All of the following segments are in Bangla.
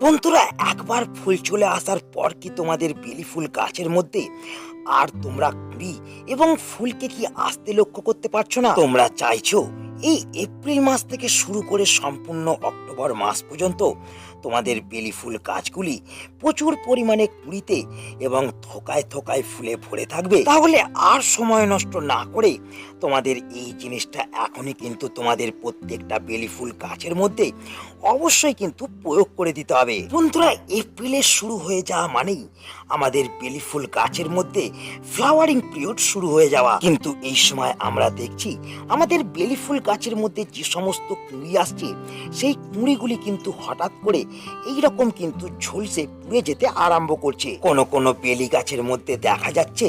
বন্ধুরা, একবার ফুল চলে আসার পর কি তোমাদের বেলি ফুল গাছের মধ্যে? আর তোমরা কুড়ি এবং ফুলকে কি আসতে লক্ষ্য করতে পারছ না? তোমরা চাইছো এই এপ্রিল মাস থেকে শুরু করে সম্পূর্ণ অক্টোবর মাস পর্যন্ত তোমাদের বেলি ফুল গাছগুলি প্রচুর পরিমাণে কুড়িতে এবং থোকায় থোকায় ফুলে ভরে থাকবে। তাহলে আর সময় নষ্ট না করে তোমাদের এই জিনিসটা এখনই কিন্তু তোমাদের প্রত্যেকটা বেলি ফুল গাছের মধ্যে অবশ্যই কিন্তু প্রয়োগ করে দিতে হবে। বন্ধুরা এপ্রিলের শুরু হয়ে যাওয়া মানেই আমাদের বেলি ফুল গাছের মধ্যে ফ্লাওয়ারিং পিরিয়ড শুরু হয়ে যাওয়া। কিন্তু এই সময় আমরা দেখছি আমাদের বেলি ফুল গাছের মধ্যে যে সমস্ত কুঁড়ি আসছে, সেই কুঁড়িগুলি কিন্তু হঠাৎ করে এই রকম কিন্তু ঝলসে পুড়ে যেতে আরম্ভ করছে। কোন কোন বেলি গাছের মধ্যে দেখা যাচ্ছে,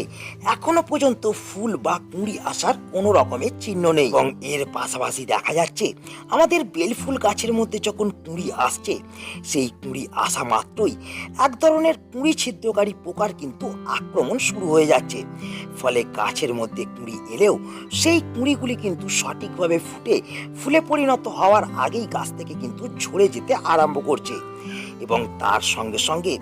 এখনও পর্যন্ত ফুল বা কুঁড়ি আসার কোনো রকমের চিহ্ন নেই। এবং এর পাশাপাশি দেখা যাচ্ছে, আমাদের বেল ফুল গাছের মধ্যে যখন কুঁড়ি আসছে, সেই কুঁড়ি আসা মাত্রই এক ধরনের কুঁড়ি ছিদ্রকারী পোকার কিন্তু আক্রমণ শুরু হয়ে যাচ্ছে। ফলে গাছের মধ্যে কুঁড়ি এলেও সেই কুঁড়িগুলি কিন্তু সঠিকভাবে ফুটে, ফুলে পরিণত হওয়ার আগেই গাছ থেকে কিন্তু ঝরে যেতে আরম্ভ করছে। এবং তার সঙ্গে সঙ্গে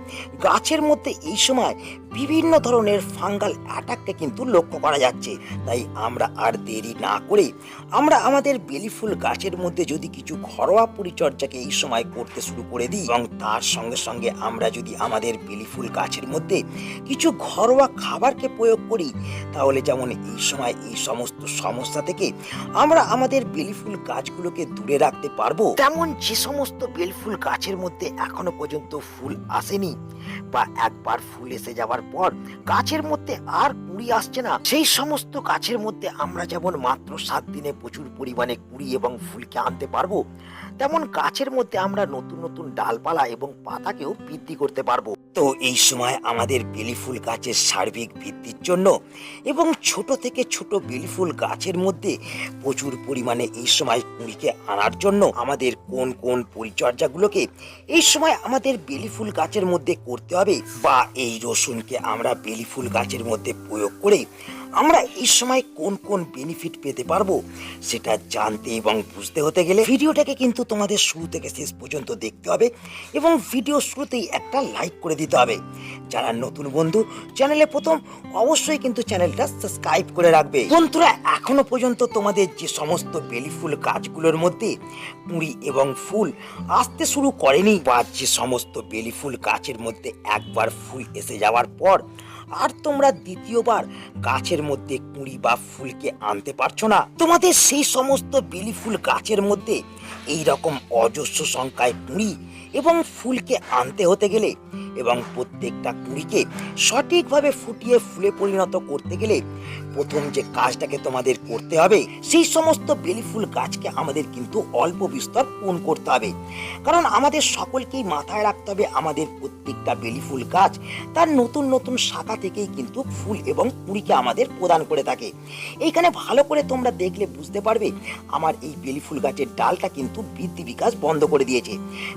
গাছের মধ্যে এই সময় বিভিন্ন ধরনের ফাঙ্গাল অ্যাটাককে কিন্তু লক্ষ্য করা যাচ্ছে। তাই আমরা আর দেরি না করে আমরা আমাদের বেলি ফুল গাছের মধ্যে যদি কিছু ঘরোয়া পরিচর্যাকে এই সময় করতে শুরু করে দিই এবং তার সঙ্গে সঙ্গে আমরা যদি আমাদের বেলি ফুল গাছের মধ্যে কিছু ঘরোয়া খাবারকে প্রয়োগ করি, তাহলে যেমন এই সময় এই সমস্ত সমস্যা থেকে আমরা আমাদের বেলি ফুল গাছগুলোকে দূরে রাখতে পারব, তেমন যে সমস্ত বেল ফুল গাছের মধ্যে এখনও পর্যন্ত ফুল আসেনি বা একবার ফুল এসে যাওয়ার পর গাছের মধ্যে আর কুড়ি আসছে না। সেই সমস্ত গাছের মধ্যে আমরা যেমন মাত্র সাত দিনে প্রচুর পরিমাণে কুড়ি এবং ফুলকে আনতে পারব, তেমন গাছের মধ্যে আমরা নতুন নতুন ডালপালা এবং পাতাকেও বৃদ্ধি করতে পারব। তো এই সময় আমাদের বেলিফুল গাছের সার্বিক বৃদ্ধির জন্য এবং ছোট থেকে ছোট বেলিফুল গাছের মধ্যে প্রচুর পরিমাণে এই সময় কুঁড়িকে আনার জন্য আমাদের কোন কোন পরিচর্যাগুলোকে এই সময় আমাদের বেলিফুল গাছের মধ্যে করতে হবে বা এই রসুনকে আমরা বেলিফুল গাছের মধ্যে প্রয়োগ করে আমরা এই সময় কোন কোন বেনিফিট পেতে পারব, সেটা জানতে এবং বুঝতে হতে গেলে ভিডিওটাকে কিন্তু তোমাদের শুরু থেকে শেষ পর্যন্ত দেখতে হবে এবং ভিডিও শুরুতেই একটা লাইক করে দিতে হবে। যারা নতুন বন্ধু, চ্যানেলে প্রথম, অবশ্যই কিন্তু চ্যানেলটা সাবস্ক্রাইব করে রাখবে। বন্ধুরা, এখনও পর্যন্ত তোমাদের যে সমস্ত বেলি ফুল গাছগুলোর মধ্যে কুঁড়ি এবং ফুল আসতে শুরু করেনি, বা যে সমস্ত বেলি ফুল গাছের মধ্যে একবার ফুল এসে যাওয়ার পর আর তোমরা দ্বিতীয়বার গাছের মধ্যে কুঁড়ি বা ফুলকে আনতে পারছ না। তোমাদের সেই সমস্ত বেলি ফুল গাছের মধ্যে এই রকম অজস্র সংখ্যায় কুঁড়ি এবং ফুলকে আনতে হতে গেলে এবং প্রত্যেকটা কুঁড়িকে সঠিকভাবে ফুটিয়ে ফুলে পরিণত করতে গেলে প্রথম যে কাজটাকে তোমাদের করতে হবে, সেই সমস্ত বেলি ফুল গাছকে আমাদের কিন্তু অল্প বিস্তর পূণ করতে হবে। কারণ আমাদের সকলকেই মাথায় রাখতে হবে আমাদের প্রত্যেকটা বেলি ফুল গাছ তার নতুন নতুন শাখা থেকেই কিন্তু ফুল এবং কুড়িকে আমাদের প্রদান করে থাকে। এইখানে ভালো করে তোমরা দেখলে বুঝতে পারবে, আমার এই বেলি ফুল গাছের ডালটা কিন্তু বৃদ্ধি বিকাশ বন্ধ করে দিয়েছে।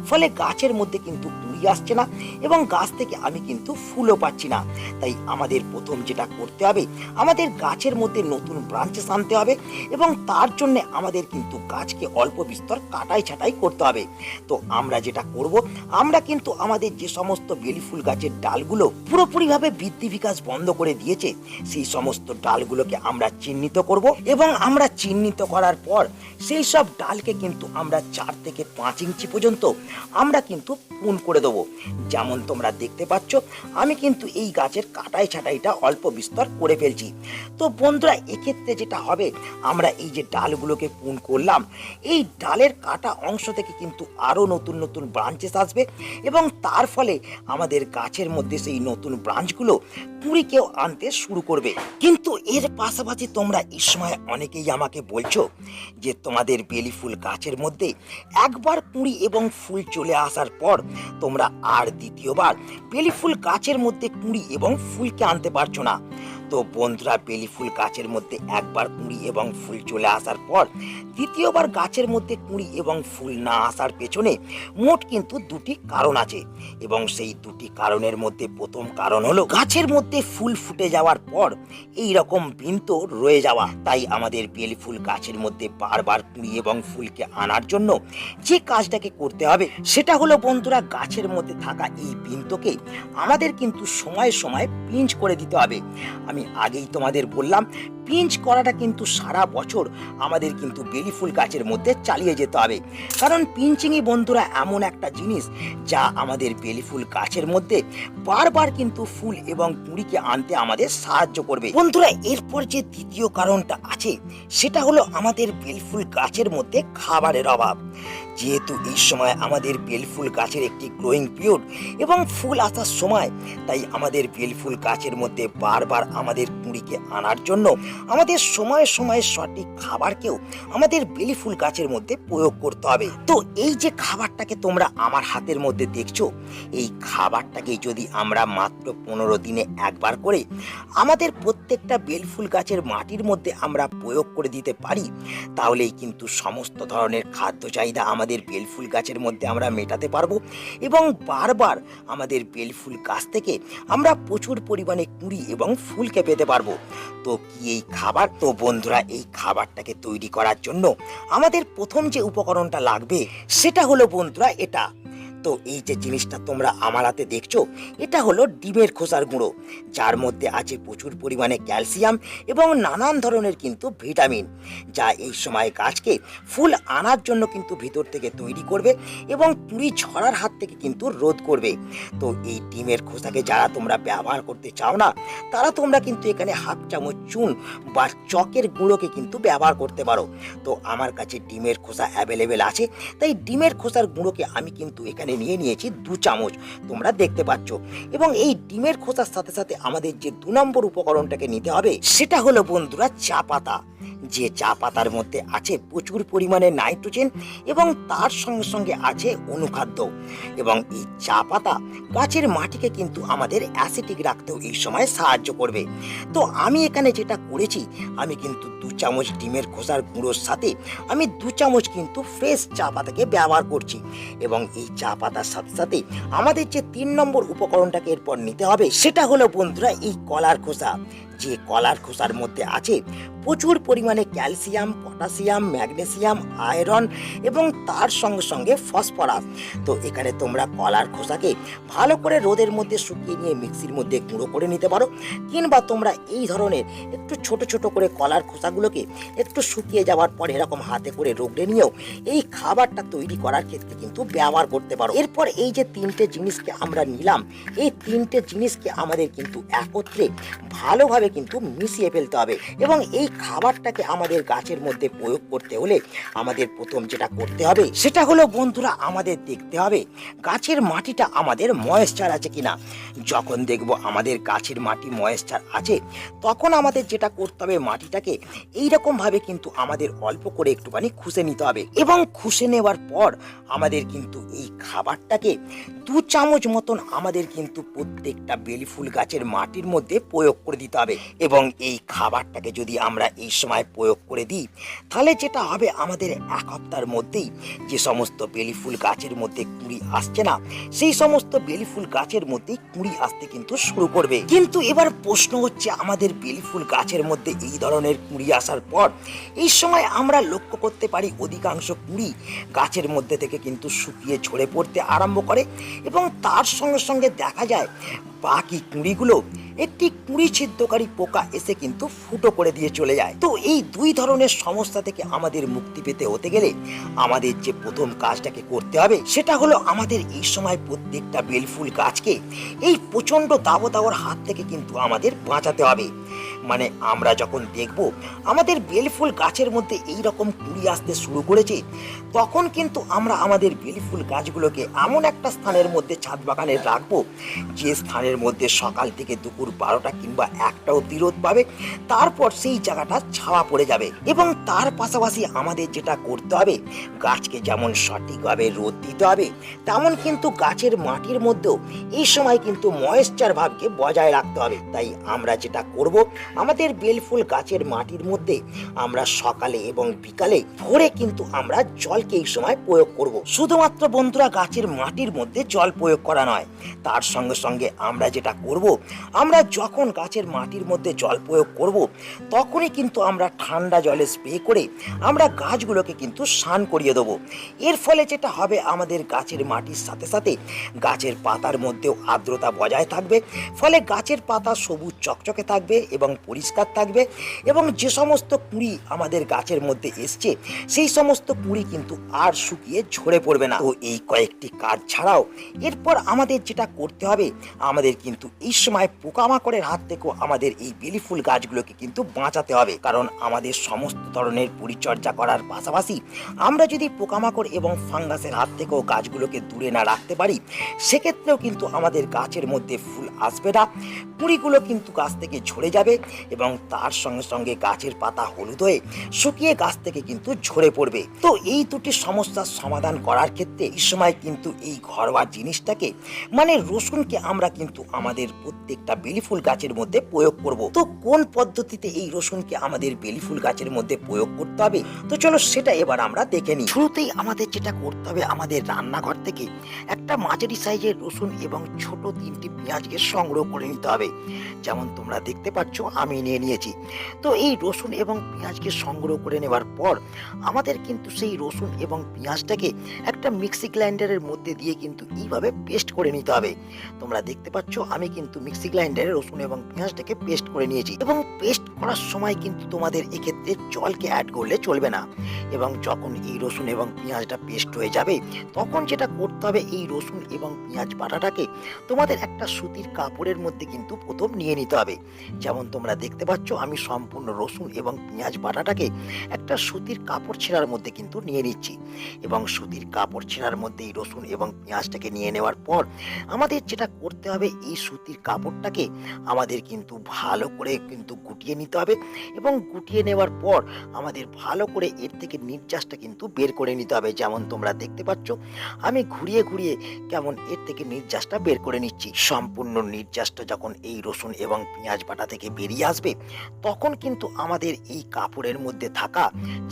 ফলে গাছের মধ্যে কিন্তু কুড়ি আসছে না এবং গাছ থেকে আমি কিন্তু ফুলও পাচ্ছি না। তাই আমাদের প্রথম যেটা করতে হবে, আমাদের গাছের মধ্যে নতুন ব্রাঞ্চেস আনতে হবে এবং তার জন্য আমাদের কিন্তু গাছকে অল্প বিস্তর কাটাই ছাটাই করতে হবে। তো আমরা যেটা করব, আমরা কিন্তু আমাদের যে সমস্ত বেলি ফুল গাছের ডালগুলো পুরোপুরিভাবে বৃদ্ধি বিকাশ বন্ধ করে দিয়েছে, সেই সমস্ত ডালগুলোকে আমরা চিহ্নিত করব এবং আমরা চিহ্নিত করার পর সেই সব ডালকে কিন্তু আমরা চার থেকে পাঁচ ইঞ্চি পর্যন্ত আমরা কিন্তু পুন করে দেবো। যেমন তোমরা দেখতে পাচ্ছ, আমি কিন্তু এই গাছের কাটাই ছাটাইটা অল্প বিস্তর করে ফেলছি। তো বন্ধুরা, এক্ষেত্রে যেটা হবে, আমরা এই যে ডালগুলোকে পুন করলাম, এই ডালের কাটা অংশ থেকে কিন্তু আরও নতুন নতুন ব্রাঞ্চেস আসবে এবং তার ফলে আমাদের গাছের মধ্যে সেই নতুন ব্রাঞ্চগুলো কুড়িকেও আনতে শুরু করবে। কিন্তু এর পাশাপাশি তোমরা এই সময় অনেকেই আমাকে বলছো যে তোমাদের বেলি ফুল গাছের মধ্যে একবার কুঁড়ি এবং ফুল চলে আসার পর তোমরা আর দ্বিতীয়বার বেলি ফুল গাছের মধ্যে কুঁড়ি এবং ফুলকে আনতে পারছ না। তো বন্ধুরা বেলি ফুল গাছের মধ্যে একবার কুঁড়ি এবং ফুল চলে আসার পর দ্বিতীয়বার গাছের মধ্যে কুঁড়ি এবং ফুল না আসার পেছনে মোট কিন্তু দুটি কারণ আছে। এবং সেই দুটি কারণের মধ্যে প্রথম কারণ হলো গাছের মধ্যে ফুল ফুটে যাওয়ার পর এই রকম বিন্ত রয়ে যাওয়া। তাই আমাদের বেলি ফুল গাছের মধ্যে বারবার কুঁড়ি এবং ফুলকে আনার জন্য যে কাজটাকে করতে হবে সেটা হলো বন্ধুরা গাছের মধ্যে থাকা এই বিন্তকে আমাদের কিন্তু সময়ে সময়ে পিঞ্চ করে দিতে হবে। আমি আগেই তোমাদের বললাম পিঞ্চ করাটা কিন্তু সারা বছর আমাদের কিন্তু বেলি ফুল গাছের মধ্যে চালিয়ে যেতে হবে। কারণ পিঞ্চিংই বন্ধুরা এমন একটা জিনিস যা আমাদের বেলি ফুল গাছের মধ্যে বারবার কিন্তু ফুল এবং কুঁড়িকে আনতে আমাদের সাহায্য করবে। বন্ধুরা, এরপর যে দ্বিতীয় কারণটা আছে, সেটা হলো আমাদের বেলফুল গাছের মধ্যে খাবারের অভাব। যেহেতু এই সময় আমাদের বেলফুল গাছের একটি গ্রোয়িং পিরিয়ড এবং ফুল আসার সময়, তাই আমাদের বেলফুল গাছের মধ্যে বারবার আমাদের কুঁড়িকে আনার জন্য আমাদের সময়ে সময়ে সঠিক খাবারকেও আমাদের বেলি ফুল গাছের মধ্যে প্রয়োগ করতে হবে। তো এই যে খাবারটাকে তোমরা আমার হাতের মধ্যে দেখছ, এই খাবারটাকে যদি আমরা মাত্র পনেরো দিনে একবার করে আমাদের প্রত্যেকটা বেলফুল গাছের মাটির মধ্যে আমরা প্রয়োগ করে দিতে পারি, তাহলেই কিন্তু সমস্ত ধরনের খাদ্য চাহিদা আমাদের বেলফুল গাছের মধ্যে আমরা মেটাতে পারব এবং বারবার আমাদের বেলফুল গাছ থেকে আমরা প্রচুর পরিমাণে কুঁড়ি এবং ফুলকে পেতে পারব। তো কি এই খাবার? তো বন্ধুরা, এই খাবারটাকে তৈরি করার জন্য আমাদের প্রথম যে উপকরণটা লাগবে, সেটা হলো বন্ধুরা এটা। তো এই যে জিনিসটা তোমরা আমার হাতে দেখছ, এটা হলো ডিমের খোসার গুঁড়ো। যার মধ্যে আছে প্রচুর পরিমাণে ক্যালসিয়াম এবং নানান ধরনের কিন্তু ভিটামিন, যা এই সময় গাছকে ফুল আনার জন্য কিন্তু ভিতর থেকে তৈরি করবে এবং কুড়ি ঝরার হাত থেকে কিন্তু রোধ করবে। তো এই ডিমের খোসাকে যারা তোমরা ব্যবহার করতে চাও না, তারা তোমরা কিন্তু এখানে হাফ চামচ চুন বা চকের গুঁড়োকে কিন্তু ব্যবহার করতে পারো। তো আমার কাছে ডিমের খোসা অ্যাভেলেবেল আছে, তাই ডিমের খোসার গুঁড়োকে আমি কিন্তু এখানে নিয়ে নিয়েছি দু চামচ, তোমরা দেখতে পাচ্ছ। এবং এই ডিমের খোসার সাথে সাথে আমাদের যে দু নম্বর উপকরণটাকে নিতে হবে, সেটা হলো বন্ধুরা চা পাতা। যে চা পাতার মধ্যে আছে প্রচুর পরিমাণে নাইট্রোজেন এবং তার সঙ্গে সঙ্গে আছে অনুখাদ্য। এবং এই চা পাতা গাছের মাটিকে কিন্তু আমাদের অ্যাসিটিক রাখতেও এই সময় সাহায্য করবে। তো আমি এখানে যেটা করেছি, আমি কিন্তু দু চামচ ডিমের খোসার গুঁড়োর সাথে আমি দু চামচ কিন্তু ফ্রেশ চা পাতাকে ব্যবহার করছি। এবং এই চা পাতার সাথে সাথে আমাদের যে তিন নম্বর উপকরণটাকে এরপর নিতে হবে, সেটা হলো বন্ধুরা এই কলার খোসা। যে কলার খোসার মধ্যে আছে প্রচুর পরিমাণে ক্যালসিয়াম, পটাশিয়াম, ম্যাগনেসিয়াম, আয়রন এবং তার সঙ্গে সঙ্গে ফসফরাস। তো এখানে তোমরা কলার খোসাকে ভালো করে রোদের মধ্যে শুকিয়ে নিয়ে মিক্সির মধ্যে গুঁড়ো করে নিতে পারো কিংবা তোমরা এই ধরনের একটু ছোট ছোট করে কলার খোসাগুলোকে একটু শুকিয়ে যাওয়ার পর এরকম হাতে করে রোগড়ে নিয়েও এই খাবারটা তৈরি করার ক্ষেত্রে কিন্তু ব্যবহার করতে পারো। এরপর এই যে তিনটে জিনিসকে আমরা নিলাম, এই তিনটে জিনিসকে আমাদের কিন্তু একত্রে ভালোভাবে কিন্তু মিশিয়ে ফেলতে হবে। এবং এই খাবারটাকে আমাদের গাছের মধ্যে প্রয়োগ করতে হলে আমাদের প্রথম যেটা করতে হবে, সেটা হলো বন্ধুরা আমাদের দেখতে হবে গাছের মাটিটা আমাদের ময়েশ্চার আছে কিনা। যখন দেখব আমাদের গাছের মাটি ময়েশ্চার আছে, তখন আমাদের যেটা করতে হবে মাটিটাকে এইরকম ভাবে কিন্তু আমাদের অল্প করে একটুখানি খুশে নিতে হবে। এবং খুশে নেওয়ার পর আমাদের কিন্তু এই খাবারটাকে দু চামচ মতন আমাদের কিন্তু প্রত্যেকটা বেলি ফুল গাছের মাটির মধ্যে প্রয়োগ করে দিতে হবে। এবং এই খাবারটাকে যদি আমরা এই সময় প্রয়োগ করে দিই, তাহলে যেটা হবে আমাদের এক সপ্তাহের মধ্যেই যে সমস্ত বেলি ফুল গাছের মধ্যে কুঁড়ি আসছে না, সেই সমস্ত বেলি ফুল গাছের মধ্যেই কুঁড়ি আসতে কিন্তু শুরু করবে। কিন্তু এবার প্রশ্ন হচ্ছে আমাদের বেলি ফুল গাছের মধ্যে এই ধরনের কুঁড়ি আসার পর, এই সময় আমরা লক্ষ্য করতে পারি অধিকাংশ কুঁড়ি গাছের মধ্যে থেকে কিন্তু শুকিয়ে ঝরে পড়তে আরম্ভ করে এবং তার সঙ্গে সঙ্গে দেখা যায় বাকি কুঁড়িগুলো একটি কুঁড়ি ছিদ্রকারী পোকা এসে কিন্তু ফুটো করে দিয়ে চলে যায়। তো এই দুই ধরনের সমস্যা থেকে আমাদের মুক্তি পেতে হতে গেলে আমাদের যে প্রথম কাজটাকে করতে হবে, সেটা হলো আমাদের এই সময় প্রত্যেকটা বেলফুল গাছকে এই প্রচণ্ড দাবদাবর হাত থেকে কিন্তু আমাদের বাঁচাতে হবে। মানে আমরা যখন দেখব আমাদের বেলফুল গাছের মধ্যে এই রকম কুড়ি আসতে শুরু করেছে, তখন কিন্তু আমরা আমাদের বেলফুল গাছগুলোকে এমন একটা স্থানের মধ্যে ছাদ বাগানে রাখব, যে স্থানের মধ্যে সকাল থেকে দুপুর বারোটা কিংবা একটা অব্দি রোদ পাবে, তারপর সেই জায়গাটা ছাওয়া পড়ে যাবে এবং তার পাশাপাশি আমাদের যেটা করতে হবে, গাছকে যেমন সঠিকভাবে রোদ দিতে হবে, তেমন কিন্তু গাছের মাটির মধ্যেও এই সময় কিন্তু ময়েশ্চার ভাবকে বজায় রাখতে হবে। তাই আমরা যেটা করব, আমাদের বেলফুল গাছের মাটির মধ্যে আমরা সকালে এবং বিকালে ভোরে কিন্তু আমরা জলকে এই সময় প্রয়োগ করব। শুধুমাত্র বন্ধুরা, গাছের মাটির মধ্যে জল প্রয়োগ করা নয়, তার সঙ্গে সঙ্গে আমরা যেটা করব, আমরা যখন গাছের মাটির মধ্যে জল প্রয়োগ করব, তখনই কিন্তু আমরা ঠান্ডা জলে স্প্রে করে আমরা গাছগুলোকে কিন্তু স্নান করিয়ে দেবো। এর ফলে যেটা হবে, আমাদের গাছের মাটির সাথে সাথে গাছের পাতার মধ্যেও আর্দ্রতা বজায় থাকবে, ফলে গাছের পাতা সবুজ চকচকে থাকবে এবং পরিষ্কার থাকবে এবং যে সমস্ত কুঁড়ি আমাদের গাছের মধ্যে এসছে, সেই সমস্ত কুঁড়ি কিন্তু আর শুকিয়ে ঝরে পড়বে না। তো এই কয়েকটি কাজ ছাড়াও এরপর আমাদের যেটা করতে হবে, আমাদের কিন্তু এই সময় পোকামাকড়ের হাত থেকেও আমাদের এই বেলি ফুল গাছগুলোকে কিন্তু বাঁচাতে হবে। কারণ আমাদের সমস্ত ধরনের পরিচর্যা করার পাশাপাশি আমরা যদি পোকামাকড় এবং ফাঙ্গাসের হাত থেকেও গাছগুলোকে দূরে না রাখতে পারি, সেক্ষেত্রেও কিন্তু আমাদের গাছের মধ্যে ফুল আসবে না। কুঁড়িগুলো কিন্তু গাছ থেকে ঝরে যাবে এবং তার সঙ্গে সঙ্গে গাছের পাতা হলুদ হয়ে শুকিয়ে গাছ থেকে কিন্তু ঝরে পড়বে। তো এই দুটি সমস্যার সমাধান করার ক্ষেত্রে এই সময় কিন্তু এই ঘরোয়া জিনিসটাকে মানে রসুনকে আমরা কিন্তু আমাদের প্রত্যেকটা বেলি ফুল গাছের মধ্যে প্রয়োগ করব। তো কোন পদ্ধতিতে এই রসুনকে আমাদের বেলি ফুল গাছের মধ্যে প্রয়োগ করতে হবে? তো চলো সেটা এবার আমরা দেখে নিই। শুরুতেই আমাদের যেটা করতে হবে আমাদের রান্নাঘর থেকে একটা মাঝারি সাইজের রসুন এবং ছোট তিনটি পেঁয়াজকে সংগ্রহ করে নিতে হবে। যেমন তোমরা দেখতে পাচ্ছ, আমি নিয়ে নিয়েছি। তো এই রসুন এবং পেঁয়াজকে সংগ্রহ করে নেওয়ার পর আমাদের কিন্তু সেই রসুন এবং পেঁয়াজটাকে একটা মিক্সি গ্রাইন্ডারের মধ্যে দিয়ে কিন্তু এইভাবে পেস্ট করে নিতে হবে। তোমরা দেখতে পাচ্ছ আমি কিন্তু মিক্সি গ্রাইন্ডারে রসুন এবং পেঁয়াজটাকে পেস্ট করে নিয়েছি। এবং পেস্ট করার সময় কিন্তু তোমাদের এক্ষেত্রে জলকে অ্যাড করলে চলবে না। এবং যখন এই রসুন এবং পেঁয়াজটা পেস্ট হয়ে যাবে, তখন যেটা করতে হবে এই রসুন এবং পেঁয়াজ বাটাটাকে তোমাদের একটা সুতির কাপড়ের মধ্যে কিন্তু প্রথম নিয়ে নিতে হবে। যেমন তোমরা দেখতে পাচ্ছ, আমি সম্পূর্ণ রসুন এবং পেঁয়াজ বাটাটাকে একটা সুতির কাপড় ছেঁড়ার মধ্যে কিন্তু নিয়ে নিচ্ছি। এবং সুতির কাপড় ছেঁড়ার মধ্যে এই রসুন এবং পেঁয়াজটাকে নিয়ে নেওয়ার পর আমাদের যেটা করতে হবে এই সুতির কাপড়টাকে আমাদের কিন্তু ভালো করে কিন্তু গুটিয়ে নিতে হবে এবং গুটিয়ে নেওয়ার পর আমাদের ভালো করে এর থেকে নির্যাসটা কিন্তু বের করে নিতে হবে, যেমন তোমরা দেখতে পাচ্ছ। আমি ঘুরিয়ে ঘুরিয়ে কেমন এর থেকে নির্যাসটা বের করে নিচ্ছি। সম্পূর্ণ নির্যাসটা যখন এই রসুন এবং পেঁয়াজ বাটা থেকে বেরিয়ে আসবে, তখন কিন্তু আমাদের এই কাপড়ের মধ্যে থাকা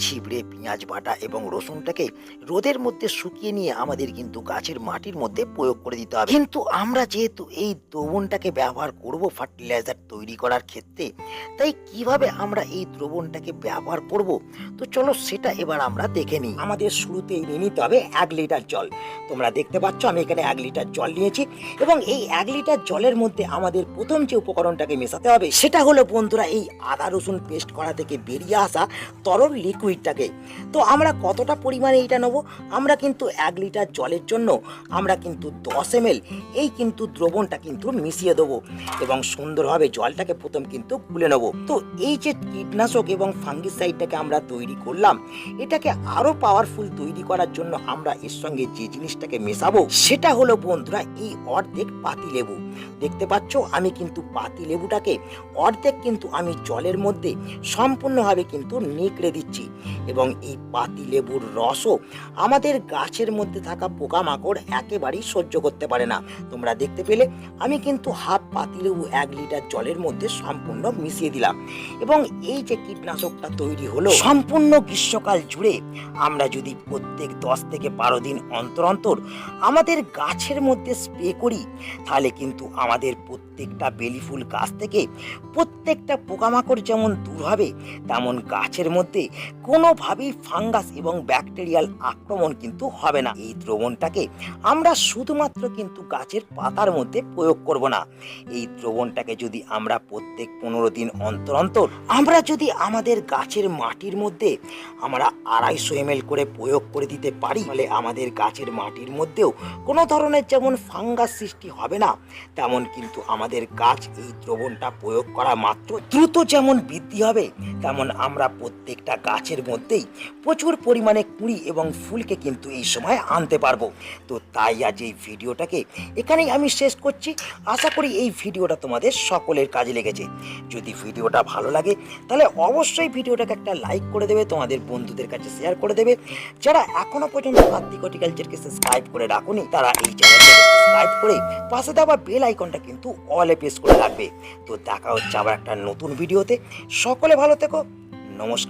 ছিবড়ে পেঁয়াজ বাটা এবং রসুনটাকে রোদের মধ্যে শুকিয়ে নিয়ে আমাদের কিন্তু গাছের মাটির মধ্যে প্রয়োগ করে দিতে হবে। কিন্তু আমরা যেহেতু এই দ্রবণটাকে ব্যবহার করব ফার্টিলাইজার তৈরি করার ক্ষেত্রে। তাই কীভাবে আমরা এই দ্রবণটাকে ব্যবহার করব? তো চলো সেটা এবার আমরা দেখে নিই। আমাদের শুরুতেই নিয়ে নিতে হবে এক লিটার জল। তোমরা দেখতে পাচ্ছ আমি এখানে এক লিটার জল নিয়েছি এবং এই এক লিটার জলের মধ্যে আমাদের প্রথম যে উপকরণটাকে মেশাতে হবে সেটা হলো বন্ধুরা এই আদা রসুন পেস্ট করা থেকে বেরিয়ে আসা তরল লিকুইডটাকে তো আমরা কতটা পরিমাণে এটা নেব? আমরা কিন্তু এক লিটার জলের জন্য আমরা কিন্তু দশ এম এই কিন্তু দ্রবণটা কিন্তু মিশিয়ে দেবো এবং সুন্দরভাবে জলটাকে প্রথম কিন্তু গুলে নেব। তো এই যে কীটনাশক এবং ফাঙ্গিসাইডটাকে আমরা তৈরি করলাম, এটাকে আরও পাওয়ারফুল তৈরি করার জন্য আমরা এর সঙ্গে যে জিনিসটাকে মেশাবো, সেটা হলো বন্ধুরা এই অর্ধেক পাতি লেবু। দেখতে পাচ্ছ, আমি কিন্তু পাতি লেবুটাকে অর্ধেক কিন্তু আমি জলের মধ্যে সম্পূর্ণভাবে কিন্তু নিকড়ে দিচ্ছি এবং এই পাতি লেবুর রসও আমাদের গাছের মধ্যে থাকা পোকামাকড় একেবারেই সহ্য করতে পারে না। তোমরা দেখতে পেলে আমি কিন্তু হাফ পাতিলেবু এক লিটার জলের মধ্যে সম্পূর্ণ মিশিয়ে দিলাম। এবং এই যে কীটনাশকটা তৈরি হলো, সম্পূর্ণ গ্রীষ্মকাল জুড়ে আমরা যদি প্রত্যেক দশ থেকে বারো দিন অন্তর অন্তর আমাদের গাছের মধ্যে স্প্রে করি, তাহলে কিন্তু আমাদের প্রত্যেকটা বেলি ফুল গাছ থেকে প্রত্যেকটা পোকামাকড় যেমন দূর হবে, তেমন গাছের মধ্যে কোনোভাবেই ফাঙ্গাস এবং ব্যাকটেরিয়াল আক্রমণ কিন্তু হবে না। এই দ্রবণটাকে আমরা শুধুমাত্র কিন্তু গাছের পাতার মধ্যে প্রয়োগ করব না। এই দ্রবণটাকে যদি আমরা প্রত্যেক পনেরো দিন অন্তর অন্তর, আমরা যদি আমাদের গাছের মাটির মধ্যে আমরা আড়াইশো এম করে প্রয়োগ করে দিতে পারি, তাহলে আমাদের গাছের মাটির মধ্যেও কোনো ধরনের যেমন ফাঙ্গাস সৃষ্টি হবে না, তেমন কিন্তু আমাদের গাছ এই দ্রবণটা প্রয়োগ করা মাত্র দ্রুত যেমন বৃদ্ধি হবে, তেমন আমরা প্রত্যেকটা গাছের মধ্যেই প্রচুর পরিমাণে কুঁড়ি এবং ফুলকে কিন্তু এই সময় আনতে পারব। তো তাই আজ এই ভিডিওটাকে এখানেই আমি শেষ করছি। আশা করি এই ভিডিওটা তোমাদের সকলের কাজে লেগেছে। যদি ভিডিওটা ভালো লাগে, তাহলে অবশ্যই ভিডিওটাকে একটা লাইক করে দেবে, তোমাদের বন্ধুদের কাছে শেয়ার করে দেবে। যারা এখনও পর্যন্ত কার্তিক হর্টিকালচারকে সাবস্ক্রাইব করে রাখুনি, তারা এই চ্যানেলটাকে সাবস্ক্রাইব করে পাশে দেওয়া বেল আইকনটা কিন্তু অলে প্রেস করে রাখবে। তো দেখা হচ্ছে আবার একটা নতুন ভিডিওতে সকলে ভালো থেকো। নমস্কার।